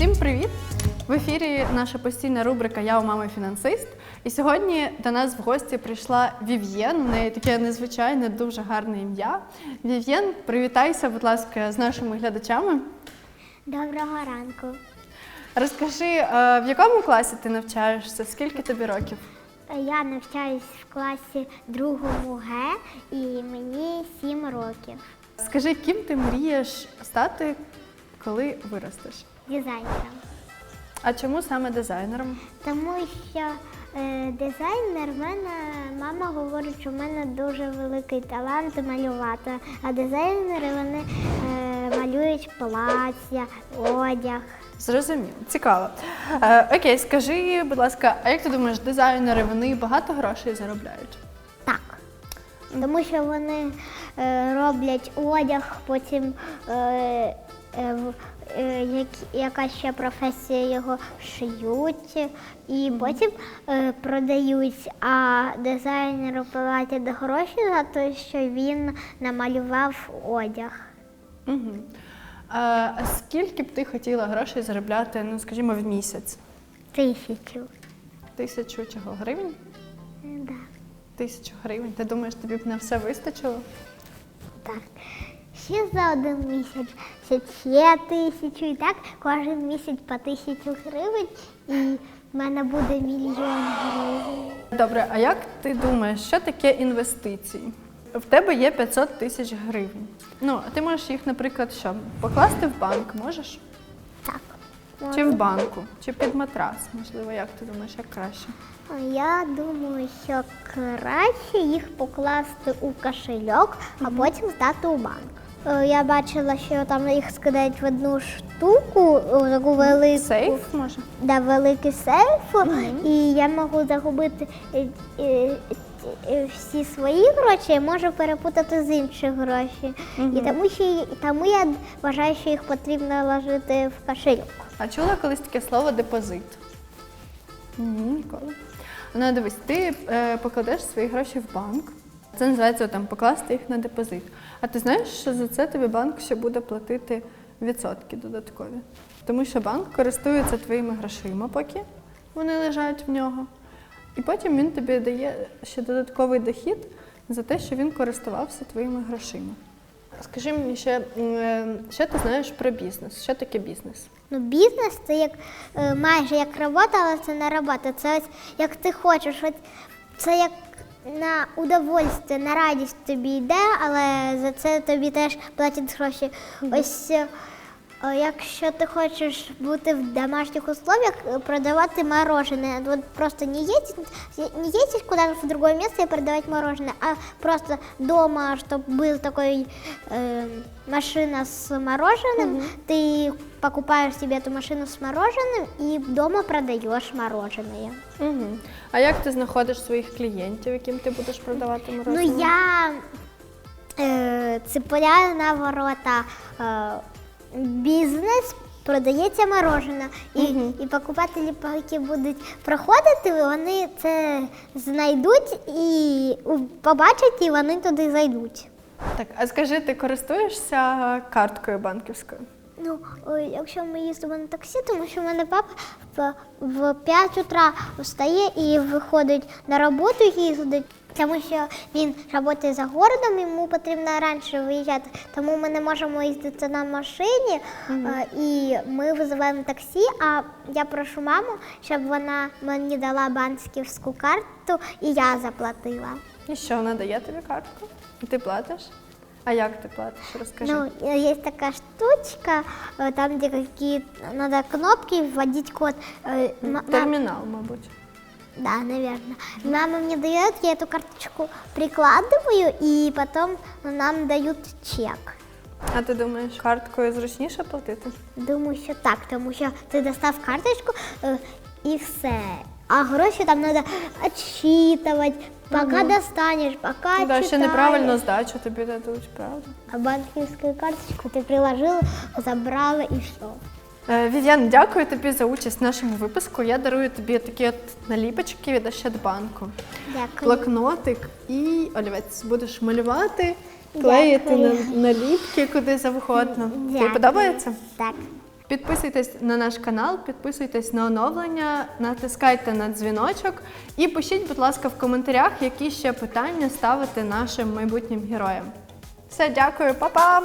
Всім привіт! В ефірі наша постійна рубрика Я у мами фінансист. І сьогодні до нас в гості прийшла Вів'єн. У неї таке незвичайне, дуже гарне ім'я. Вів'єн, привітайся, будь ласка, з нашими глядачами. Доброго ранку. Розкажи, е, в якому класі ти навчаєшся? Скільки тобі років? Я навчаюсь в класі другому Г і мені 7 років. Скажи, ким ти мрієш стати, коли виростеш? Дизайнером. А чому саме дизайнером? Тому що е, дизайнер в мене мама говорить, що в мене дуже великий талант малювати. А дизайнери вони е, малюють плаття, одяг. Зрозуміло, цікаво. Е, окей, скажи, будь ласка, а як ти думаєш, дизайнери вони багато грошей заробляють? Так. Тому що вони е, роблять одяг, потім е, е, в- е, як, якась ще професія його шиють і потім е, продають, а дизайнеру платять гроші за те, що він намалював одяг. Угу. А скільки б ти хотіла грошей заробляти, ну скажімо, в місяць? Тисячу. Тисячу чого гривень? Да. Тисячу гривень. Ти думаєш, тобі б на все вистачило? Так. Ще за один місяць, ще ще тисячу, і так кожен місяць по тисячу гривень, і в мене буде мільйон гривень. Добре, а як ти думаєш, що таке інвестиції? В тебе є 500 тисяч гривень. Ну, а ти можеш їх, наприклад, що, покласти в банк можеш? Так. Чи в банку, чи під матрас, можливо, як ти думаєш, як краще? Я думаю, що краще їх покласти у кошельок, а потім здати у банк. Е, Я бачила, що там їх скидають в одну штуку, у таку велику. Сейф може? Да, великий сейф, і я можу загубити е, е, всі свої гроші, і можу перепутати з інших грошей. І тому, що, тому я вважаю, що їх потрібно ложити в кошельок. А чула колись таке слово депозит? Ні, ніколи. Ну, дивись, ти е, покладеш свої гроші в банк. Це називається там покласти їх на депозит. А ти знаєш, що за це тобі банк ще буде платити відсотки додаткові? Тому що банк користується твоїми грошима, поки вони лежать в нього. І потім він тобі дає ще додатковий дохід за те, що він користувався твоїми грошима. Скажи мені ще, е, що ти знаєш про бізнес? Що таке бізнес? Ну, бізнес це як е, майже як робота, але це не робота. Це ось як ти хочеш. Це як на удовольствие, на радість тобі йде, але за це тобі теж платять гроші. Ось е, якщо ти хочеш бути в домашніх условиях, е, продавати мороженое, от просто не ездить, не ездить куда-то в другое место и продавать мороженое, а просто дома, чтобы был такой э, машина с мороженым, ты покупаешь себе эту машину с мороженым и дома продаешь мороженое. Угу. А як ти знаходиш своїх клієнтів, яким ти будеш продавати морозиво? Ну я е, цепляю на ворота е, бізнес. Продається морожене. і, і покупателі, які будуть проходити, вони це знайдуть і побачать, і вони туди зайдуть. Так, а скажи, ти користуєшся карткою банківською? Ну, якщо ми їздимо на таксі, тому що в мене папа в, в 5 утра встає і виходить на роботу їздить, тому що він працює за городом, йому потрібно раніше виїжджати. Тому ми не можемо їздити на машині, е, і ми визиваємо таксі. А я прошу маму, щоб вона мені дала банківську карту і я заплатила. І що, вона дає тобі картку? І ти платиш? А як ти платиш? Розкажи. Ну, э, есть такая штучка, э, там, где какие надо кнопки вводить код. Э, м- ма- Термінал, мабуть. Да, наверное. Мама мне дает, я эту карточку прикладываю, и потом нам дают чек. А ти думаєш, карткою зручніше платити? Думаю, що так, тому що ти достав карточку е, і все. А гроші там треба відчитувати, поки достанеш, поки да, ще неправильно здачу тобі дадуть, правда? А банківську карточку ти приложила, забрала і все. Е, Вів'ян, дякую тобі за участь в нашому випуску. Я дарую тобі такі от наліпочки від Ощадбанку. Дякую. Блокнотик і олівець. Будеш малювати, клеїти на, наліпки куди завгодно. Тобі Дякую. подобається? Так. Підписуйтесь на наш канал, підписуйтесь на оновлення, натискайте на дзвіночок і пишіть, будь ласка, в коментарях, які ще питання ставити нашим майбутнім героям. Все, дякую, па-па!